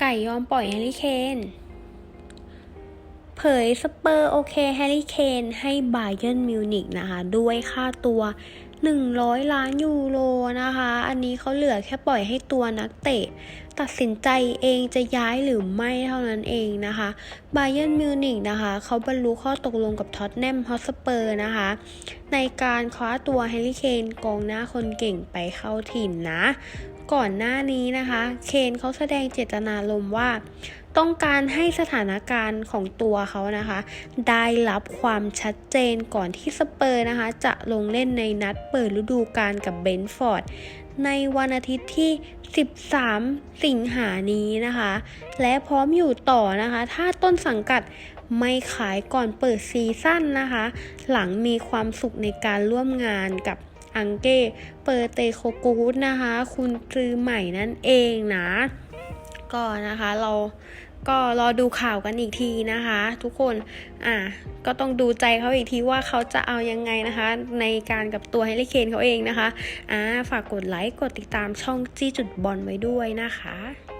ไก่ยอมปล่อยแฮร์รี่เคน เผยสเปอร์โอเคแฮร์รี่เคนให้บาเยิร์นมิวนิกนะคะ ด้วยค่าตัว 100 ล้านยูโรนะคะ อันนี้เขาเหลือแค่ปล่อยให้ตัวนักเตะ ตัดสินใจเองจะย้ายหรือไม่เท่านั้นเองนะคะบาเยิร์นมิวนิกนะคะเขาบรรลุข้อตกลงกับท็อตแนมฮอสเปอร์นะคะ ในการคว้าตัวแฮร์รี่เคนกองหน้าคนเก่งไปเข้าถิ่นนะ ก่อนหน้านี้นะคะ เคนเขาแสดงเจตนารมว่าต้องการให้สถานการณ์ของตัวเขานะคะ ได้รับความชัดเจนก่อนที่สเปอร์นะคะ จะลงเล่นในนัดเปิดฤดูกาลกับเบนฟอร์ดในวันอาทิตย์ที่ 13 สิงหานี้นะคะ และพร้อมอยู่ต่อนะคะ ถ้าต้นสังกัดไม่ขายก่อนเปิดซีซั่นนะคะ หลังมีความสุขในการร่วมงานกับอังเก้เปอร์เตโคกูดนะคะ คุณคือใหม่นั่นเองนะ ก็นะคะเรา ก็รอดูข่าวกันอีกทีนะคะ ทุกคนอะก็ต้องดูใจเขาอีกทีว่าเขาจะเอายังไงนะคะ ในการกับตัวเฮลิเคนเขาเองนะคะอ่าฝากกดไลค์กดติดตามช่องจี้จุดบอลไว้ด้วยนะคะ